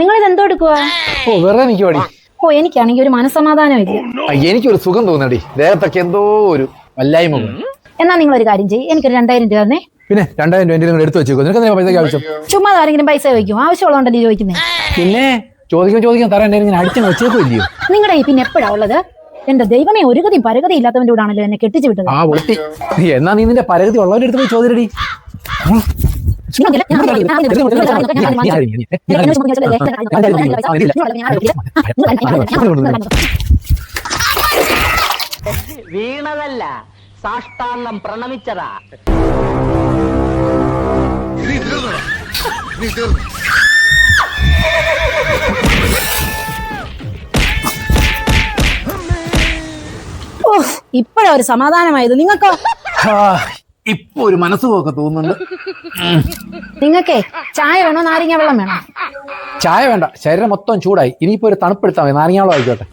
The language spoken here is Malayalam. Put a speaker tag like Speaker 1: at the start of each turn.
Speaker 1: നിങ്ങൾ ഇത് എന്തോ എടുക്കുക
Speaker 2: ഓ വെറുതെ എനിക്ക് പാടി
Speaker 1: ഓ എനിക്കാണെങ്കിൽ ഒരു മനസമാധാനം ഇല്ല.
Speaker 2: എനിക്കൊരു സുഖം തോന്നടി ദേഹത്തൊക്കെ എന്തോ ഒരു വല്ലായ്മ.
Speaker 1: എന്നാ നിങ്ങൾ ഒരു കാര്യം ചെയ്യും. എനിക്കൊരു രണ്ടായിരം രൂപ തന്നെ.
Speaker 2: പിന്നെ രണ്ടായിരം രൂപ എന്റെ എടുത്തു വെച്ചേക്കോ. നിനക്ക് എന്തിനാ പൈസ ആവശ്യം?
Speaker 1: ചുമ്മാ ആരെങ്കിലും പൈസ ചോദിക്കും ആവശ്യമുള്ളതുകൊണ്ടല്ലേ ചോദിക്കുന്നേ?
Speaker 2: പിന്നെ ചോദിക്കും ചോദിക്കും തരാൻ ഇങ്ങനെ അടിച്ചു വെച്ചേക്കോ ഇല്ലയോ
Speaker 1: നിങ്ങളുടെ പിന്നെ എപ്പോഴാ ഉള്ളത്? എന്റെ ദൈവമേ ഒരു ഗതി പരഗതി ഇല്ലാത്തവന്റെ കൂടെ ആണല്ലോ എന്നെ കെട്ടിച്ചു വിട്ടത്.
Speaker 2: ആ എന്നാ നീ നിന്റെ പരഗതി ഉള്ളവരുടെ അടുത്ത് പോയി ചോദിരടി
Speaker 3: വീണതല്ല സാഷ്ടാംഗം പ്രണമിച്ചതാ
Speaker 1: ഇപ്പോഴാ ഒരു സമാധാനമായത് നിങ്ങൾക്കോ
Speaker 2: ഇപ്പൊ ഒരു മനസ്സുപോക്കെ തോന്നുന്നുണ്ട്.
Speaker 1: നിങ്ങൾക്കേ ചായ വേണോ? നാരങ്ങ വെള്ളം വേണോ?
Speaker 2: ചായ വേണ്ട. ശരീരം മൊത്തം ചൂടായി. ഇനിയിപ്പോ ഒരു തണുപ്പെടുത്താൽ മതി. നാരങ്ങാവളം ആയിക്കോട്ടെ